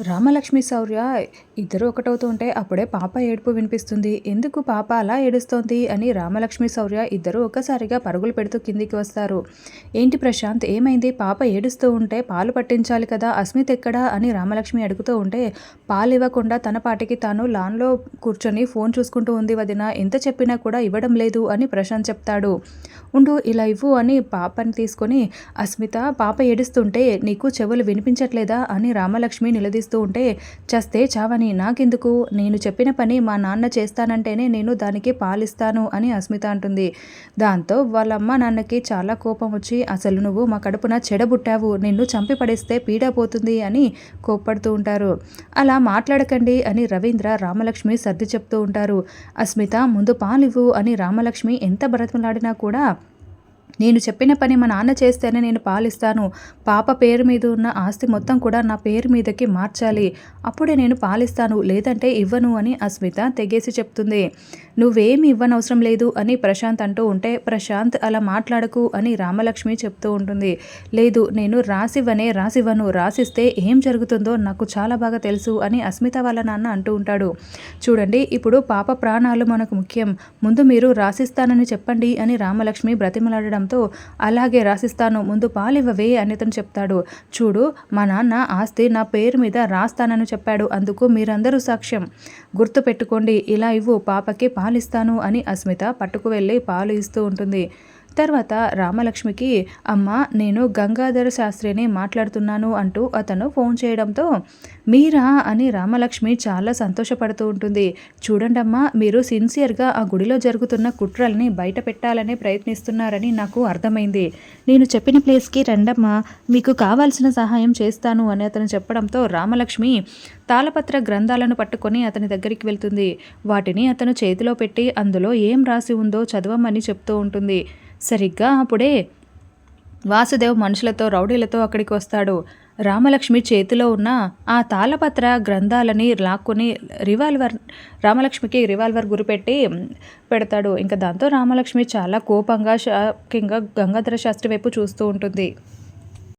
రామలక్ష్మి శౌర్య ఇద్దరు ఒకటవుతూ ఉంటే అప్పుడే పాప ఏడుపు వినిపిస్తుంది. ఎందుకు పాప అలా ఏడుస్తోంది అని రామలక్ష్మి శౌర్య ఇద్దరు ఒక్కసారిగా పరుగులు పెడుతూ కిందికి వస్తారు. ఏంటి ప్రశాంత్ ఏమైంది? పాప ఏడుస్తూ ఉంటే పాలు పట్టించాలి కదా అస్మిత్ ఎక్కడా? అని రామలక్ష్మి అడుగుతూ ఉంటే పాలు ఇవ్వకుండా తన పాటికి తాను లాన్లో కూర్చొని ఫోన్ చూసుకుంటూ ఉంది వదిన ఎంత చెప్పినా కూడా ఇవ్వడం లేదు అని ప్రశాంత్ చెప్తాడు. ఉండు ఇలా ఇవ్వు అని పాపని తీసుకొని అస్మిత పాప ఏడుస్తుంటే నీకు చెవులు వినిపించట్లేదా? అని రామలక్ష్మి నిలదీస్తూ ఉంటే చస్తే చావని నాకెందుకు? నేను చెప్పిన పని మా నాన్న చేస్తానంటేనే నేను దానికి పాలిస్తాను అని అస్మిత అంటుంది. దాంతో వాళ్ళ అమ్మ నాన్నకి చాలా కోపం వచ్చి అసలు నువ్వు మా కడుపున చెడబుట్టావు నిన్ను చంపి పడేస్తే పీడ పోతుంది అని కోప్పడుతూ ఉంటారు. అలా మాట్లాడకండి అని రవీంద్ర రామలక్ష్మి సర్ది చెప్తూ ఉంటారు. అస్మిత ముందు పాలివ్వు అని రామలక్ష్మి ఎంత బ్రతిమలాడినా కూడా నేను చెప్పిన పని మా నాన్న చేస్తేనే నేను పాలిస్తాను. పాప పేరు మీద ఉన్న ఆస్తి మొత్తం కూడా నా పేరు మీదకి మార్చాలి. అప్పుడే నేను పాలిస్తాను లేదంటే ఇవ్వను అని అస్మిత తెగేసి చెప్తుంది. నువ్వేమి ఇవ్వనవసరం లేదు అని ప్రశాంత్ అంటూ ఉంటే ప్రశాంత్ అలా మాట్లాడకు అని రామలక్ష్మి చెప్తూ ఉంటుంది. లేదు నేను రాసివ్వనే రాసివ్వను. రాసిస్తే ఏం జరుగుతుందో నాకు చాలా బాగా తెలుసు అని అస్మిత వాళ్ళ నాన్న అంటూ ఉంటాడు. చూడండి ఇప్పుడు పాప ప్రాణాలు మనకు ముఖ్యం. ముందు మీరు రాసిస్తానని చెప్పండి అని రామలక్ష్మి బ్రతిమలాడడం చెప్పడంతో అలాగే రాసిస్తాను ముందు పాలివ్వవే అని అతను చెప్తాడు. చూడు మా నాన్న ఆస్తి నా పేరు మీద రాస్తానని చెప్పాడు అందుకు మీరందరూ సాక్ష్యం. గుర్తు పెట్టుకోండి ఇలా ఇవ్వు పాపకి పాలిస్తాను అని అస్మిత పట్టుకు వెళ్ళి పాలు ఇస్తూ ఉంటుంది. తర్వాత రామలక్ష్మికి అమ్మ నేను గంగాధర శాస్త్రిని మాట్లాడుతున్నాను అంటూ అతను ఫోన్ చేయడంతో మీరా? అని రామలక్ష్మి చాలా సంతోషపడుతూ ఉంటుంది. చూడండమ్మా మీరు సిన్సియర్గా ఆ గుడిలో జరుగుతున్న కుట్రల్ని బయట పెట్టాలనే ప్రయత్నిస్తున్నారని నాకు అర్థమైంది. నేను చెప్పిన ప్లేస్కి రండమ్మా మీకు కావాల్సిన సహాయం చేస్తాను అని అతను చెప్పడంతో రామలక్ష్మి తాళపత్ర గ్రంథాలను పట్టుకొని అతని దగ్గరికి వెళ్తుంది. వాటిని అతను చేతిలో పెట్టి అందులో ఏం రాసి ఉందో చదవమని చెప్తూ ఉంటుంది. సరిగ్గా అప్పుడే వాసుదేవ్ మనుషులతో రౌడీలతో అక్కడికి వస్తాడు. రామలక్ష్మి చేతిలో ఉన్న ఆ తాళపత్ర గ్రంథాలని లాక్కొని రివాల్వర్ రామలక్ష్మికి రివాల్వర్ గురిపెట్టి పెడతాడు. ఇంకా దాంతో రామలక్ష్మి చాలా కోపంగా షాకింగ్గా గంగాధర శాస్త్రి వైపు చూస్తూ ఉంటుంది.